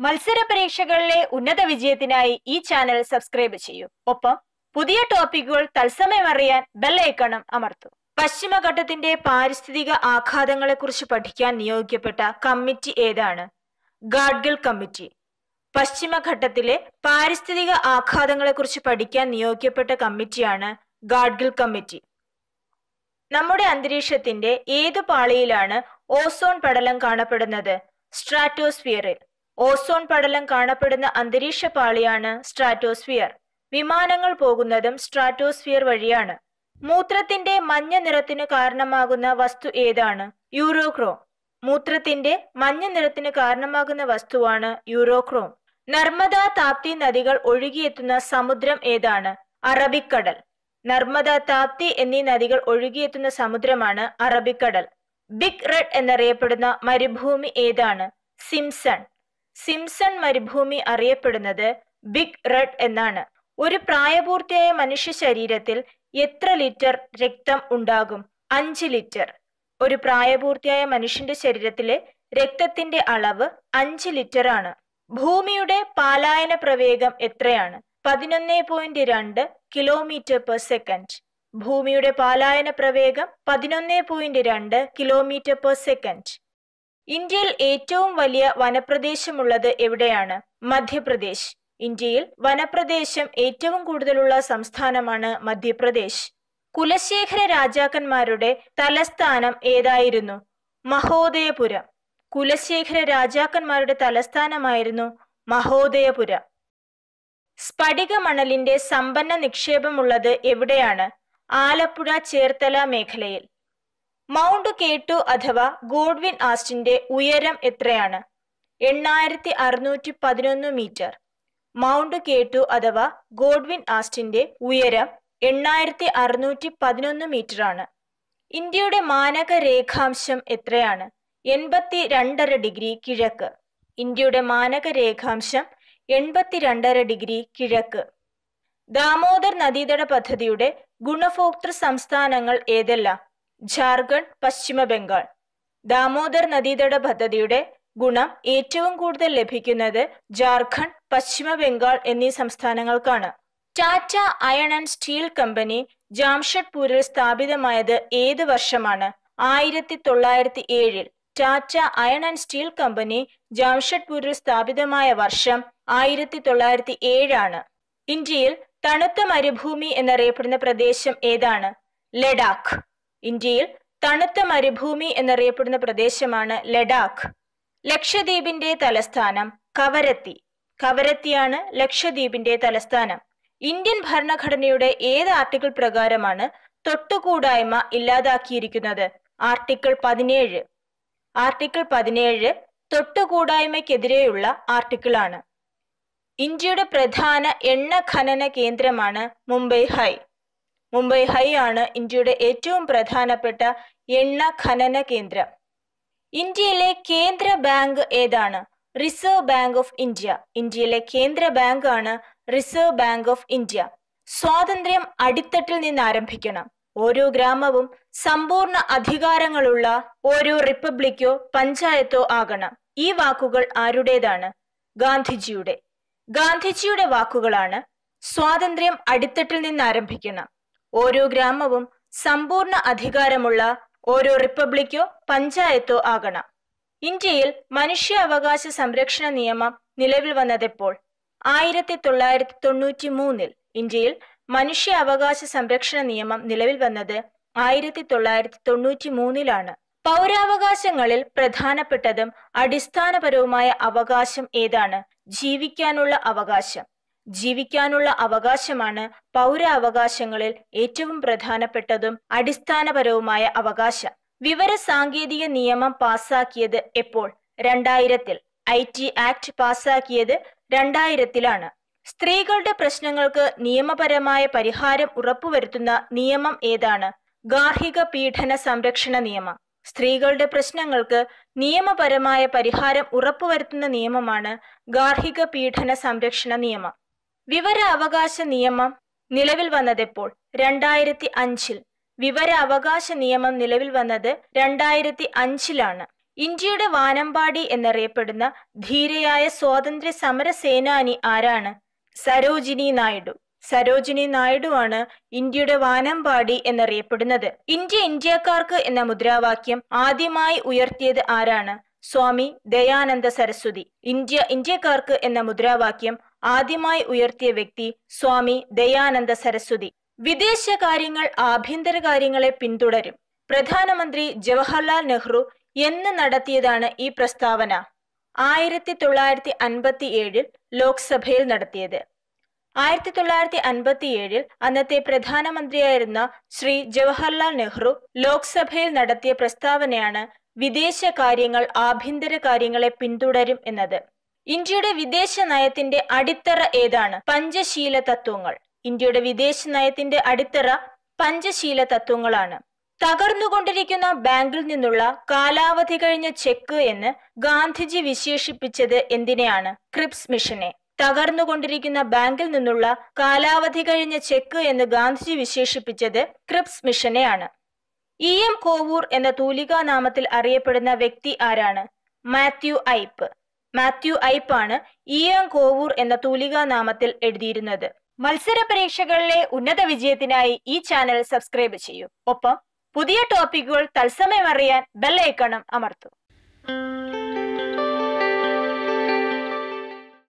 മത്സര പരീക്ഷകളിലെ ഉന്നത വിജയത്തിനായി ഈ ചാനൽ സബ്സ്ക്രൈബ് ചെയ്യൂ. ഒപ്പം പുതിയ ടോപ്പിക്കുകൾ തത്സമയം അറിയാൻ ബെല്ലൈക്കണം അമർത്തു. പശ്ചിമഘട്ടത്തിന്റെ പാരിസ്ഥിതിക ആഘാതങ്ങളെക്കുറിച്ച് പഠിക്കാൻ നിയോഗിക്കപ്പെട്ട കമ്മിറ്റി ഏതാണ്? ഗാഡ്ഗിൽ കമ്മിറ്റി. പശ്ചിമഘട്ടത്തിലെ പാരിസ്ഥിതിക ആഘാതങ്ങളെക്കുറിച്ച് പഠിക്കാൻ നിയോഗിക്കപ്പെട്ട കമ്മിറ്റിയാണ് ഗാഡ്ഗിൽ കമ്മിറ്റി. നമ്മുടെ അന്തരീക്ഷത്തിന്റെ ഏത് പാളിയിലാണ് ഓസോൺ പടലം കാണപ്പെടുന്നത്? സ്ട്രാറ്റോസ്ഫിയറിൽ. ഓസോൺ പടലം കാണപ്പെടുന്ന അന്തരീക്ഷ പാളിയാണ് സ്ട്രാറ്റോസ്ഫിയർ. വിമാനങ്ങൾ പോകുന്നതും സ്ട്രാറ്റോസ്ഫിയർ വഴിയാണ്. മൂത്രത്തിന്റെ മഞ്ഞ നിറത്തിന് കാരണമാകുന്ന വസ്തു ഏതാണ്? യൂറോക്രോം. മൂത്രത്തിന്റെ മഞ്ഞ നിറത്തിന് കാരണമാകുന്ന വസ്തുവാണ് യൂറോക്രോം. നർമ്മദ താപ്തി നദികൾ ഒഴുകിയെത്തുന്ന സമുദ്രം ഏതാണ്? അറബിക്കടൽ. നർമ്മദ താപ്തി എന്നീ നദികൾ ഒഴുകിയെത്തുന്ന സമുദ്രമാണ് അറബിക്കടൽ. ബിഗ് റെഡ് എന്നറിയപ്പെടുന്ന മരുഭൂമി ഏതാണ്? സിംസൺ. സിംസൺ മരുഭൂമി അറിയപ്പെടുന്നത് ബിഗ് റെഡ് എന്നാണ്. ഒരു പ്രായപൂർത്തിയായ മനുഷ്യ ശരീരത്തിൽ എത്ര ലിറ്റർ രക്തം ഉണ്ടാകും? അഞ്ച് ലിറ്റർ. ഒരു പ്രായപൂർത്തിയായ മനുഷ്യന്റെ ശരീരത്തിലെ രക്തത്തിന്റെ അളവ് അഞ്ച് ലിറ്റർ ആണ്. ഭൂമിയുടെ പാലായന പ്രവേഗം എത്രയാണ്? പതിനൊന്ന് പോയിന്റ് രണ്ട് കിലോമീറ്റർ പെർ സെക്കൻഡ്. ഭൂമിയുടെ പാലായന പ്രവേഗം പതിനൊന്ന് പോയിന്റ് രണ്ട് കിലോമീറ്റർ പെർ സെക്കൻഡ്. ഇന്ത്യയിൽ ഏറ്റവും വലിയ വനപ്രദേശമുള്ളത് എവിടെയാണ്? മധ്യപ്രദേശ്. ഇന്ത്യയിൽ വനപ്രദേശം ഏറ്റവും കൂടുതലുള്ള സംസ്ഥാനമാണ് മധ്യപ്രദേശ്. കുലശേഖര രാജാക്കന്മാരുടെ തലസ്ഥാനം ഏതായിരുന്നു? മഹോദയപുരം. കുലശേഖര രാജാക്കന്മാരുടെ തലസ്ഥാനമായിരുന്നു മഹോദയപുരം. സ്ഫടിക മണലിന്റെ സമ്പന്ന നിക്ഷേപമുള്ളത് എവിടെയാണ്? ആലപ്പുഴ ചേർത്തല മേഖലയിൽ. മൗണ്ട് കേട്ടു അഥവാ ഗോഡ്വിൻ ആസ്റ്റിന്റെ ഉയരം എത്രയാണ്? എണ്ണായിരത്തി അറുന്നൂറ്റി പതിനൊന്ന് മീറ്റർ. മൗണ്ട് കേട്ടു അഥവാ ഗോഡ്വിൻ ആസ്റ്റിന്റെ ഉയരം എണ്ണായിരത്തി അറുന്നൂറ്റി പതിനൊന്ന് മീറ്റർ ആണ് ഇന്ത്യയുടെ മാനക രേഖാംശം എത്രയാണ്? എൺപത്തി രണ്ടര ഡിഗ്രി കിഴക്ക്. ഇന്ത്യയുടെ മാനക രേഖാംശം എൺപത്തി രണ്ടര ഡിഗ്രി കിഴക്ക്. ദാമോദർ നദീതട പദ്ധതിയുടെ ഗുണഭോക്തൃ സംസ്ഥാനങ്ങൾ ഏതെല്ലാം? ജാർഖണ്ഡ് പശ്ചിമ ബംഗാൾ. ദാമോദർ നദീതട പദ്ധതിയുടെ ഗുണം ഏറ്റവും കൂടുതൽ ലഭിക്കുന്നത് ജാർഖണ്ഡ് പശ്ചിമ ബംഗാൾ എന്നീ സംസ്ഥാനങ്ങൾക്കാണ്. Tata iron and steel company ജാംഷഡ്പൂരിൽ സ്ഥാപിതമായത് ഏത് വർഷമാണ്? ആയിരത്തി തൊള്ളായിരത്തി ഏഴിൽ Tata iron and steel company ജാംഷഡ്പൂരിൽ സ്ഥാപിതമായ വർഷം ആയിരത്തി തൊള്ളായിരത്തി ഏഴാണ് ഇന്ത്യയിൽ തണുത്ത മരുഭൂമി എന്നറിയപ്പെടുന്ന പ്രദേശം ഏതാണ്? ലഡാക്ക്. ഇന്ത്യയിൽ തണുത്ത മരുഭൂമി എന്നറിയപ്പെടുന്ന പ്രദേശമാണ് ലഡാക്ക്. ലക്ഷദ്വീപിന്റെ തലസ്ഥാനം കവരത്തി. കവരത്തിയാണ് ലക്ഷദ്വീപിന്റെ തലസ്ഥാനം. ഇന്ത്യൻ ഭരണഘടനയുടെ ഏത് ആർട്ടിക്കിൾ പ്രകാരമാണ് തൊട്ടുകൂടായ്മ ഇല്ലാതാക്കിയിരിക്കുന്നത്? ആർട്ടിക്കിൾ പതിനേഴ്. ആർട്ടിക്കിൾ പതിനേഴ് തൊട്ടുകൂടായ്മയ്ക്കെതിരെയുള്ള ആർട്ടിക്കിളാണ്. ഇന്ത്യയുടെ പ്രധാന എണ്ണ ഖനന കേന്ദ്രമാണ് മുംബൈ ഹൈ. മുംബൈ ഹൈ ആണ് ഇന്ത്യയുടെ ഏറ്റവും പ്രധാനപ്പെട്ട എണ്ണ ഖനന കേന്ദ്രം. ഇന്ത്യയിലെ കേന്ദ്ര ബാങ്ക് ഏതാണ്? റിസർവ് ബാങ്ക് ഓഫ് ഇന്ത്യ ഇന്ത്യയിലെ കേന്ദ്ര ബാങ്ക് ആണ് റിസർവ് ബാങ്ക് ഓഫ് ഇന്ത്യ സ്വാതന്ത്ര്യം അടിത്തട്ടിൽ നിന്ന് ആരംഭിക്കണം. ഓരോ ഗ്രാമവും സമ്പൂർണ അധികാരങ്ങളുള്ള ഓരോ റിപ്പബ്ലിക്കോ പഞ്ചായത്തോ ആകണം. ഈ വാക്കുകൾ ആരുടേതാണ്? ഗാന്ധിജിയുടെ. ഗാന്ധിജിയുടെ വാക്കുകളാണ് സ്വാതന്ത്ര്യം അടിത്തട്ടിൽ നിന്ന് ആരംഭിക്കണം. ഓരോ ഗ്രാമവും സമ്പൂർണ അധികാരമുള്ള ഓരോ റിപ്പബ്ലിക്കോ പഞ്ചായത്തോ ആകണം. ഇന്ത്യയിൽ മനുഷ്യാവകാശ സംരക്ഷണ നിയമം നിലവിൽ വന്നതെപ്പോൾ? ആയിരത്തി തൊള്ളായിരത്തി തൊണ്ണൂറ്റി മൂന്നിൽ ഇന്ത്യയിൽ മനുഷ്യാവകാശ സംരക്ഷണ നിയമം നിലവിൽ വന്നത് ആയിരത്തി തൊള്ളായിരത്തി തൊണ്ണൂറ്റി മൂന്നിലാണ് പൗരാവകാശങ്ങളിൽ പ്രധാനപ്പെട്ടതും അടിസ്ഥാനപരവുമായ അവകാശം ഏതാണ്? ജീവിക്കാനുള്ള അവകാശം. ജീവിക്കാനുള്ള അവകാശമാണ് പൗരാവകാശങ്ങളിൽ ഏറ്റവും പ്രധാനപ്പെട്ടതും അടിസ്ഥാനപരവുമായ അവകാശം. വിവര സാങ്കേതിക നിയമം പാസാക്കിയത് എപ്പോൾ? രണ്ടായിരത്തിൽ. ഐ ടി ആക്ട് പാസാക്കിയത് രണ്ടായിരത്തിലാണ്. സ്ത്രീകളുടെ പ്രശ്നങ്ങൾക്ക് നിയമപരമായ പരിഹാരം ഉറപ്പുവരുത്തുന്ന നിയമം ഏതാണ്? ഗാർഹിക പീഡന സംരക്ഷണ നിയമം. സ്ത്രീകളുടെ പ്രശ്നങ്ങൾക്ക് നിയമപരമായ പരിഹാരം ഉറപ്പുവരുത്തുന്ന നിയമമാണ് ഗാർഹിക പീഡന സംരക്ഷണ നിയമം. വിവരാവകാശ നിയമം നിലവിൽ വന്നതെപ്പോൾ? രണ്ടായിരത്തി അഞ്ചിൽ വിവരാവകാശ നിയമം നിലവിൽ വന്നത് രണ്ടായിരത്തി അഞ്ചിലാണ് ഇന്ത്യയുടെ വാനമ്പാടി എന്നറിയപ്പെടുന്ന ധീരയായ സ്വാതന്ത്ര്യ സമര സേനാനി ആരാണ്? സരോജിനി നായിഡു. സരോജിനി നായിഡു ആണ് ഇന്ത്യയുടെ വാനമ്പാടി എന്നറിയപ്പെടുന്നത്. ഇന്ത്യ ഇന്ത്യക്കാർക്ക് എന്ന മുദ്രാവാക്യം ആദ്യമായി ഉയർത്തിയത് ആരാണ്? സ്വാമി ദയാനന്ദ സരസ്വതി. ഇന്ത്യ ഇന്ത്യക്കാർക്ക് എന്ന മുദ്രാവാക്യം ആദ്യമായി ഉയർത്തിയ വ്യക്തി സ്വാമി ദയാനന്ദ സരസ്വതി. വിദേശകാര്യങ്ങൾ ആഭ്യന്തര കാര്യങ്ങളെ പിന്തുടരും. പ്രധാനമന്ത്രി ജവഹർലാൽ നെഹ്റു എന്ന് നടത്തിയതാണ് ഈ പ്രസ്താവന. ആയിരത്തി തൊള്ളായിരത്തി അൻപത്തി ഏഴിൽ ലോക്സഭയിൽ നടത്തിയത്. ആയിരത്തി തൊള്ളായിരത്തി അൻപത്തി ഏഴിൽ അന്നത്തെ പ്രധാനമന്ത്രിയായിരുന്ന ശ്രീ ജവഹർലാൽ നെഹ്റു ലോക്സഭയിൽ നടത്തിയ പ്രസ്താവനയാണ് വിദേശകാര്യങ്ങൾ ആഭ്യന്തര കാര്യങ്ങളെ പിന്തുടരും എന്നത്. ഇന്ത്യയുടെ വിദേശ നയത്തിന്റെ അടിത്തറ ഏതാണ്? പഞ്ചശീല തത്വങ്ങൾ. ഇന്ത്യയുടെ വിദേശ നയത്തിന്റെ അടിത്തറ പഞ്ചശീല തത്വങ്ങളാണ്. തകർന്നുകൊണ്ടിരിക്കുന്ന ബാങ്കിൽ നിന്നുള്ള കാലാവധി കഴിഞ്ഞ ചെക്ക് എന്ന് ഗാന്ധിജി വിശേഷിപ്പിച്ചത് എന്തിനെയാണ്? ക്രിപ്സ് മിഷനെ. തകർന്നുകൊണ്ടിരിക്കുന്ന ബാങ്കിൽ നിന്നുള്ള കാലാവധി കഴിഞ്ഞ ചെക്ക് എന്ന് ഗാന്ധിജി വിശേഷിപ്പിച്ചത് ക്രിപ്സ് മിഷനെയാണ്. ഇ. എം. കോവൂർ എന്ന തൂലികാനാമത്തിൽ അറിയപ്പെടുന്ന വ്യക്തി ആരാണ്? മാത്യു ഐപ്പ്. മാത്യു ഐപ്പാണ് എം കോവൂർ എന്ന തൂലികാ നാമത്തിൽ എഴുതിയിരുന്നത്. മത്സര പരീക്ഷകളിലെ ഉന്നത വിജയത്തിനായി ഈ ചാനൽ സബ്സ്ക്രൈബ് ചെയ്യൂ. ഒപ്പം പുതിയ ടോപ്പിക്കുകൾ തത്സമയം അറിയാൻ ഐക്കണും അമർത്തൂ.